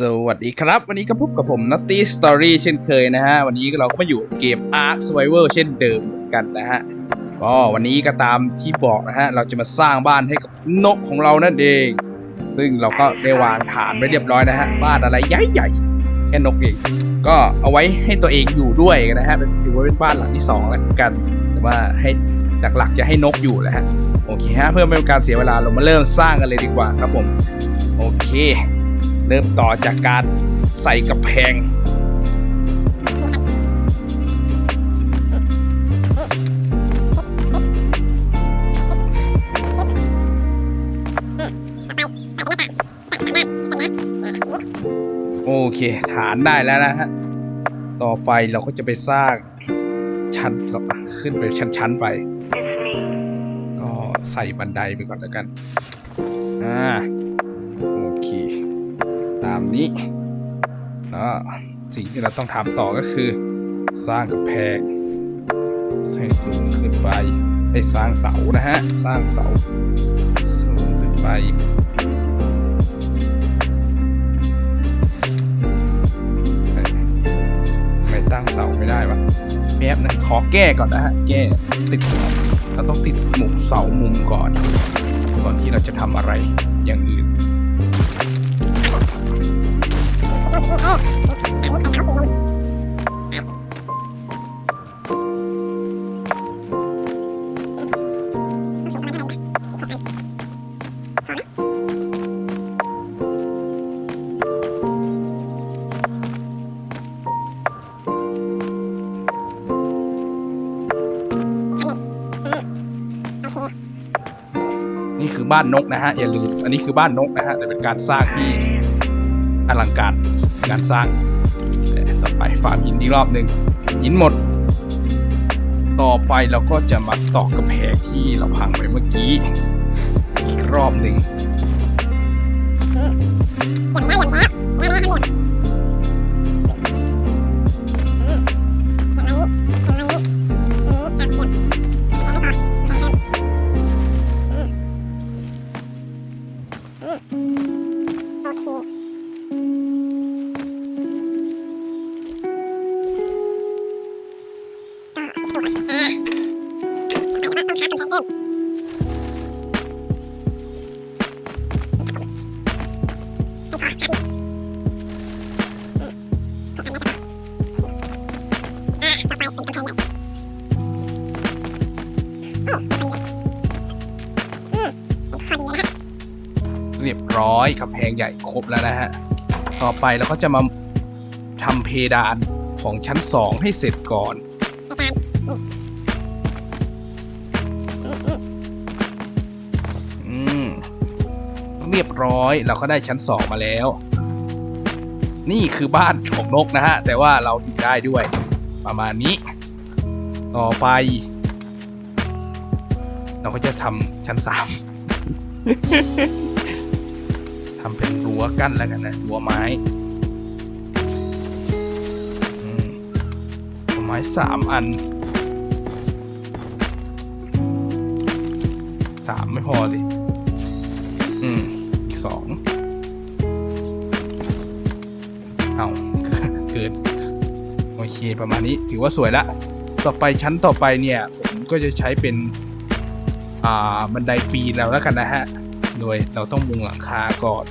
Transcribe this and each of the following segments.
สวัสดีครับ วันนี้ก็พบกับผมนัตตี้สตอรี่เช่นเคยนะฮะ วันนี้เราก็มาอยู่เกม Ark Survivor เช่นเดิมกันนะฮะก็วันนี้ก็ตามที่บอกนะฮะ เราจะมาสร้างบ้านให้กับนกของเรานั่นเอง ซึ่งเราก็ได้วางฐานไว้เรียบร้อยนะฮะ บ้านอะไรใหญ่ๆแค่นกเองก็เอาไว้ให้ตัวเองอยู่ด้วยนะฮะเป็นถือว่าเป็นบ้านหลังที่สองแล้วกัน แต่ว่าให้หลักๆ จะให้นกอยู่แหละฮะโอเคฮะเพื่อไม่เป็นการเสียเวลาเรามาเริ่มสร้างกันเลยดีกว่าครับผมโอเค เริ่มต่อจากการใส่กับแพง โอเค ฐานได้แล้วนะฮะ ต่อไปเราก็จะไปสร้างชั้นขึ้นไปชั้น ๆ ไป ก็ใส่บันไดไปก่อนแล้วกัน อ่าโอเคตามนี้แล้วสิ่งที่เราต้องทำต่อก็คือ สร้างกำแพงให้สูงขึ้นไปให้สร้างเสานะฮะ สร้างเสาสูงขึ้นไปเอ้ยทำไม่ตั้งเสาไม่ได้วะแป๊บนะขอแก้ก่อนนะฮะ แก้ติดเสาเราต้องติดมุมเสามุมก่อน ก่อนที่เราจะทำอะไรอย่างอื่น นี่คือบ้านนกนะฮะอย่าลืมอันนี้คือบ้านนกนะฮะแต่เป็นการสร้างที่ ลังการการสร้างต่อไปฟาร์มหินอีกรอบหนึ่งหินหมด ต่อไปเราก็จะมาตอกกระแพงที่เราพังไปเมื่อกี้ อีกรอบหนึ่งเรี ยบร้อยกำแพงใหญ่ครบแล้วนะฮะ ต่อไปเราก็จะมาทำเพดานของชั้นสองให้เสร็จก่อนอืมเรียบร้อยเราก็ได้ชั้นสองมาแล้ว นี่คือบ้านของนกนะฮะ แต่ว่าเราอยู่ได้ด้วย ประมาณนี้ ต่อไป เราก็จะทำชั้นสาม ทำเป็นรั้วกั้นแล้วกันนะรั้วไม้รั้วไม้สามอันสามไม่พอดิอืมอีกสองเอาเกินโอเคประมาณนี้ถือว่าสวยละ ต่อไปชั้นต่อไปเนี่ย ผมก็จะใช้เป็น อ่าบันไดปีนแล้วแล้วกันนะฮะ โดยเราต้องมุงหลังคาก่อน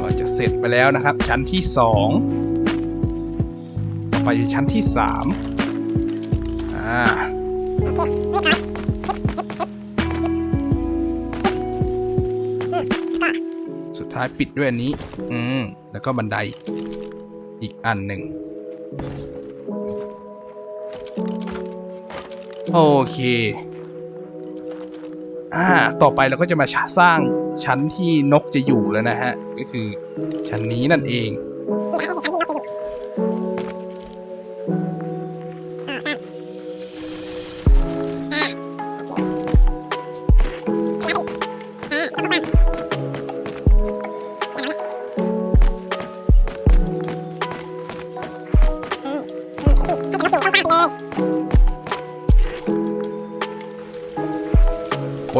ก็จะเสร็จไปแล้วนะครับชั้นที่สอง ไปชั้นที่สามอ่าสุดท้ายปิดด้วยอันนี้ อืม แล้วก็บันไดอีกอันหนึ่ง โอเค อ่า ต่อไปเราก็จะมาสร้างชั้นที่นกจะอยู่แล้วนะฮะ ก็คือชั้นนี้นั่นเอง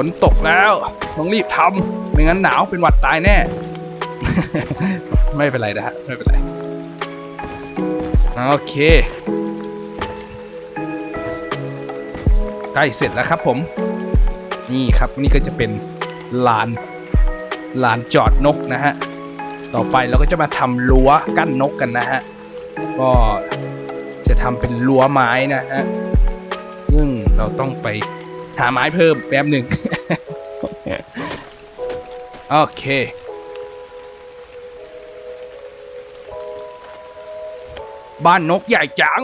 นตกแล้ว ต้องรีบทำไม่งั้นหนาวเป็นหวัดตายแน่ ไม่เป็นไรนะฮะ ไม่เป็นไร โอเค ใกล้เสร็จแล้วครับผม นี่ครับ นี่ก็จะเป็นลาน ลานจอดนกนะฮะ ต่อไปเราก็จะมาทำรั้วกั้นนกกันนะฮะ ก็จะทำเป็นรั้วไม้นะฮะซึ่งเราต้องไปหาไม้เพิ่มแป๊บหนึ่ง โอเค บ้านนกใหญ่จัง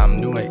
ามด้วย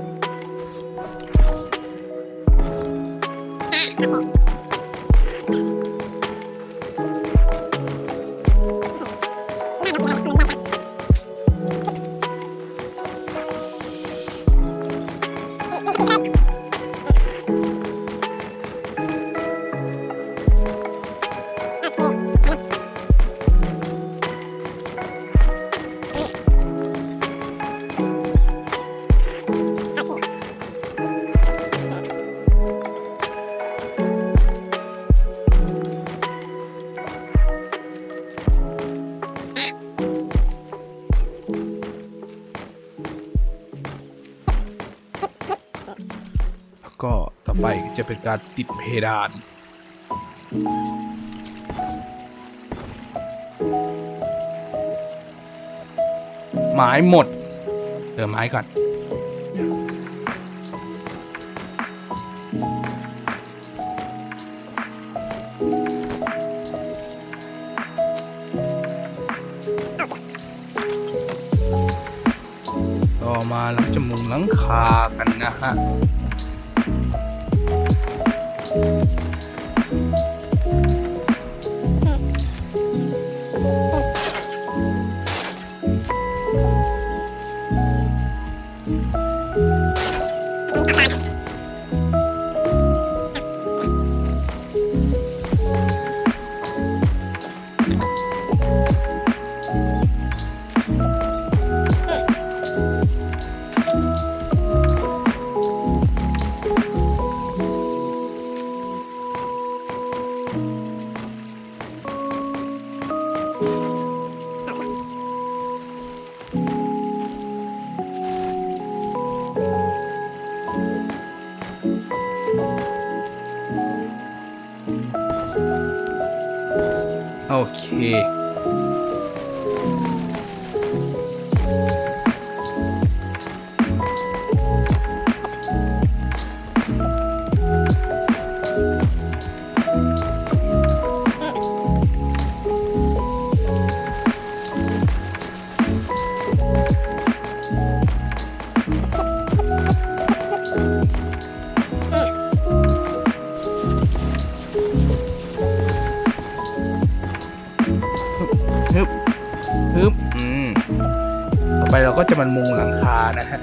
ก็ต่อไปจะเป็นการติดเพดานไม้หมดเติมไม้ก่อนต่อมาเราจะมุงหลังคากันนะฮะ โมุงหลังคานะฮะ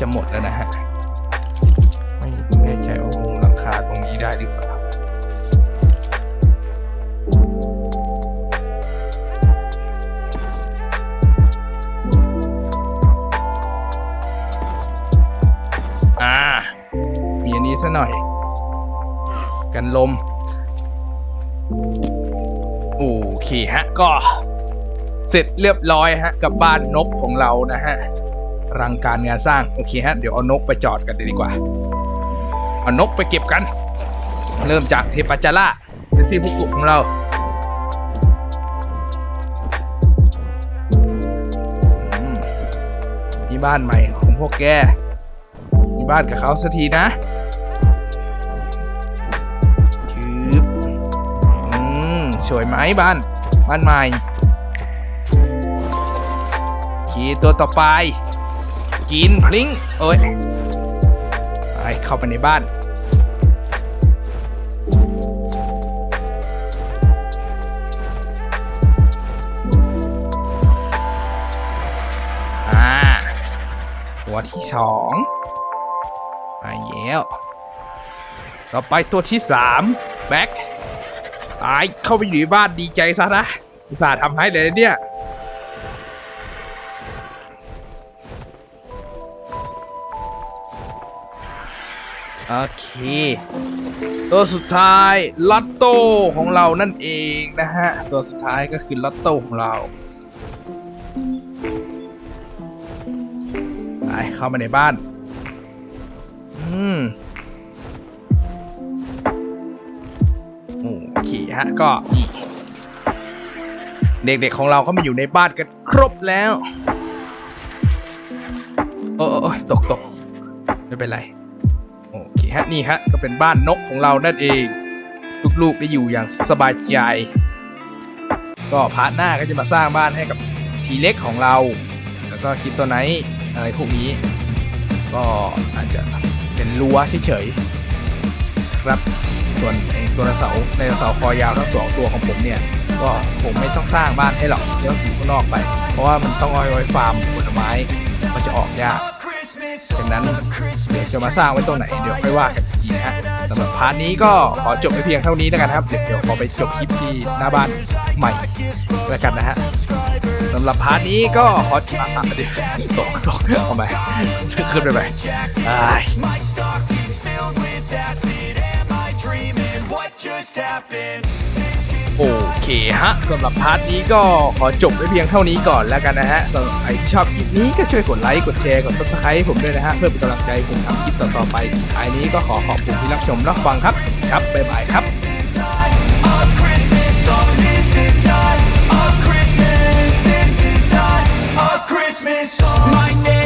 จะหมดแล้วนะฮะ ไม่แน่ใจว่ามุงหลังคาตรงนี้ได้หรือเปล่าอ่า มีอันนี้ซะหน่อย กันลม โอเคฮะ ก็เสร็จเรียบร้อยฮะ กับบ้านนกของเรานะฮะ รังการงานสร้างโอเคฮะเดี๋ยวเอานกไปจอดกันดีกว่าเอานกไปเก็บกัน เริ่มจากเทปจาระเซซี่พุกุของเราอืมมีบ้านใหม่ของพวกแกมีบ้านกับเขาสักทีนะชืบอืมสวยไหมบ้าน บ้านใหม่ขี่ตัวต่อไป กินพลิงโอ้ยไปเข้าไปในบ้าน อ่า ตัวที่สองมาแล้วต่อไปตัวที่สามแบ็คตายเข้าไปอยู่ในบ้านดีใจซะนะอุตส่าห์ทำให้เลยเนี่ย โอเค ตัวสุดท้ายลอตโต้ของเรานั่นเองนะฮะ ตัวสุดท้ายก็คือลอตโต้ของเราไปเข้ามาในบ้าน อืมโอเคฮะ ก็เด็กๆของเราก็มาอยู่ในบ้านกันครบแล้ว โอ้ยตกตกไม่เป็นไร ฮะนี่ฮะก็เป็นบ้านนกของเรานั่นเอง ลูกๆได้อยู่อย่างสบายใจ ก็พาร์ทหน้าก็จะมาสร้างบ้านให้กับทีเล็กของเรา แล้วก็คิดตัวไหนอะไรพวกนี้ ก็อาจจะเป็นรั้วเฉยๆครับส่วนไอ้ตัวเสาในเสาคอยาวทั้งสองตัวของผมเนี่ยก็ผมไม่ต้องสร้างบ้านให้หรอกเดี๋ยวอยู่ข้างนอกไป เพราะว่ามันต้องเอาไว้ฟาร์มผลไม้มันจะออกยาก ดังนั้นเดี๋ยวจะมาสร้างไว้ตรงไหนเดี๋ยวค่อยว่ากันทีนะฮะสำหรับพาร์ทนี้ก็ขอจบไปเพียงเท่านี้แล้วกันครับ เดี๋ยวขอไปจบคลิปที่หน้าบ้านใหม่แล้วกันนะฮะสำหรับพาร์ทนี้ก็ขออะอะเดี๋ยวตกตกเอาไปขึ้นไปไปอ้าย My stockings filled with acid. Am I dreaming? What just happened? โอเคฮะสำหรับพาร์ทนี้ก็ขอจบไว้เพียงเท่านี้ก่อนแล้วกันนะฮะสำหรับใครที่ชอบคลิปนี้ก็ช่วยกดไลค์กดแชร์กด Subscribe ผมด้วยนะฮะเพื่อเป็นกำลังใจผมทำคลิปต่อๆไปสุดท้ายนี้ก็ขอขอบคุณที่รับชมรับฟังครับสวัสดีครับบ๊ายบายครับ Christmas song. My name.